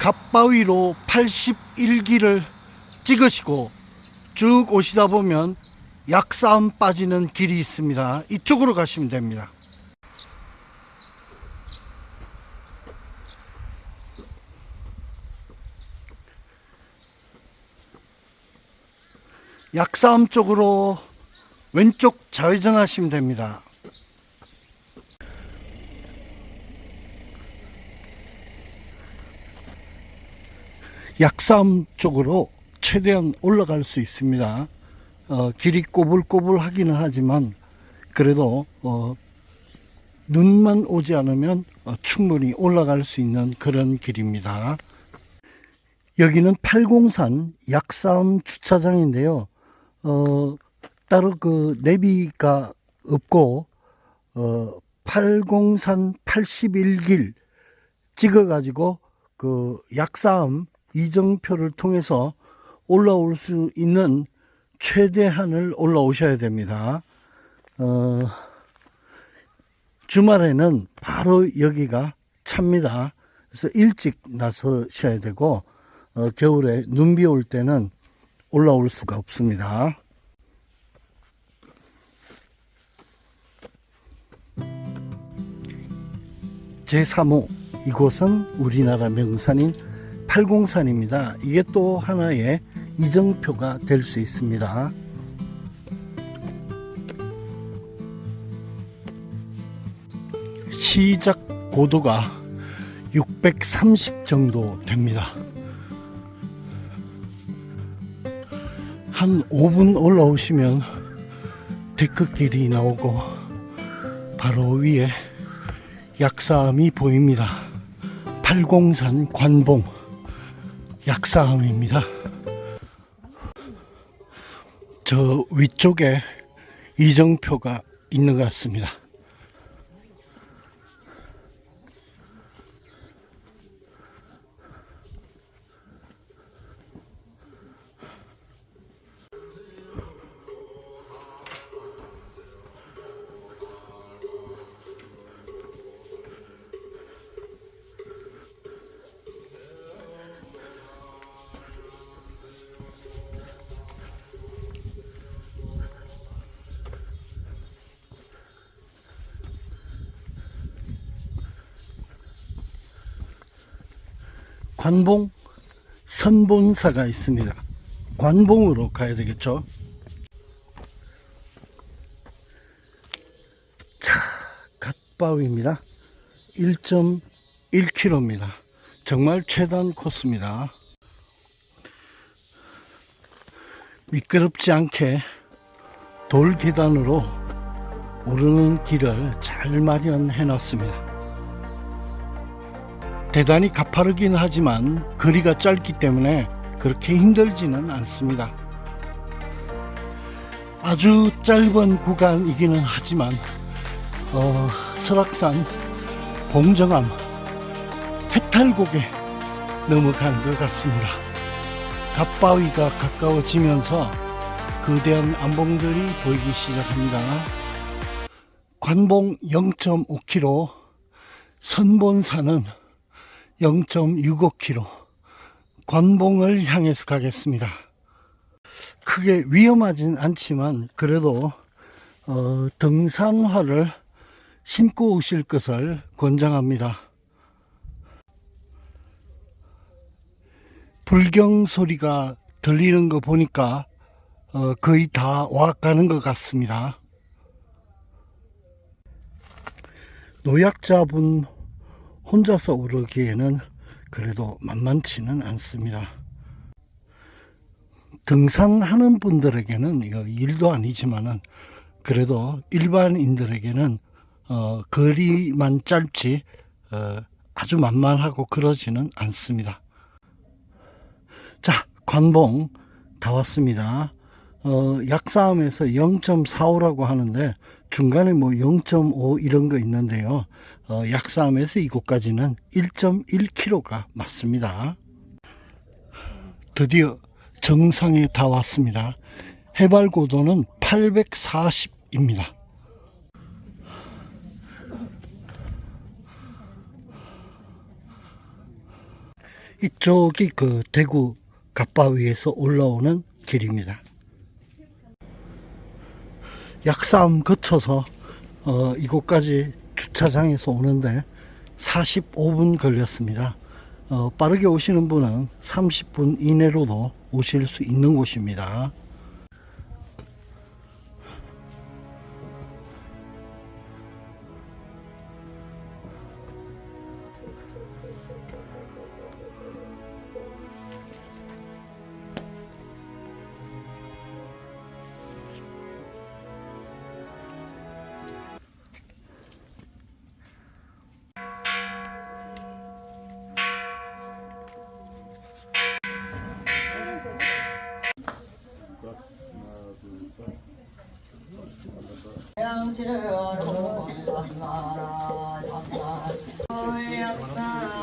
갑바위로 81기를 찍으시고 쭉 오시다 보면 약싸움 빠지는 길이 있습니다. 이쪽으로 가시면 됩니다. 약싸움 쪽으로 왼쪽 좌회전하시면 됩니다. 약싸움 쪽으로 최대한 올라갈 수 있습니다. 어, 길이 꼬불꼬불하기는 하지만 그래도 어, 눈만 오지 않으면 어, 충분히 올라갈 수 있는 그런 길입니다. 여기는 팔공산 약싸움 주차장인데요. 어, 따로 그 내비가 없고 어, 팔공산 81길 찍어가지고 그 약싸움 이정표를 통해서 올라올 수 있는 최대한을 올라오셔야 됩니다. 어, 주말에는 바로 여기가 찹니다. 그래서 일찍 나서셔야 되고 어, 겨울에 눈비 올 때는 올라올 수가 없습니다. 제3호 이곳은 우리나라 명산인 팔공산입니다. 이게 또 하나의 이정표가 될 수 있습니다. 시작 고도가 630 정도 됩니다. 한 5분 올라오시면 데크길이 나오고 바로 위에 약사암이 보입니다. 팔공산 관봉 약사암입니다. 저 위쪽에 이정표가 있는 것 같습니다. 관봉 선본사가 있습니다. 관봉으로 가야 되겠죠. 자, 갓바위입니다. 1.1km입니다. 정말 최단 코스입니다. 미끄럽지 않게 돌 계단으로 오르는 길을 잘 마련해 놨습니다. 대단히 가파르긴 하지만 거리가 짧기 때문에 그렇게 힘들지는 않습니다. 아주 짧은 구간이기는 하지만 어, 설악산 봉정암 해탈곡에 넘어가는 것 같습니다. 갑바위가 가까워지면서 거대한 암봉들이 보이기 시작합니다. 관봉 0.5km, 선본산은 0.65km 관봉을 향해서 가겠습니다. 크게 위험하진 않지만 그래도 어, 등산화를 신고 오실 것을 권장합니다. 불경 소리가 들리는 거 보니까 어, 거의 다 와가는 것 같습니다. 노약자분 혼자서 오르기에는 그래도 만만치는 않습니다. 등산하는 분들에게는 이거 일도 아니지만은 그래도 일반인들에게는 어, 거리만 짧지 어, 아주 만만하고 그러지는 않습니다. 자, 관봉 다 왔습니다. 어, 약싸움에서 0.45라고 하는데 중간에 뭐 0.5 이런 거 있는데요. 어, 약싸움에서 이곳까지는 1.1km가 맞습니다. 드디어 정상에 다 왔습니다. 해발 고도는 840입니다. 이쪽이 그 대구 갑바위에서 올라오는 길입니다. 약삼 거쳐서 어, 이곳까지 주차장에서 오는데 45분 걸렸습니다. 어, 빠르게 오시는 분은 30분 이내로도 오실 수 있는 곳입니다. 양치를 하러 나라 장난 약사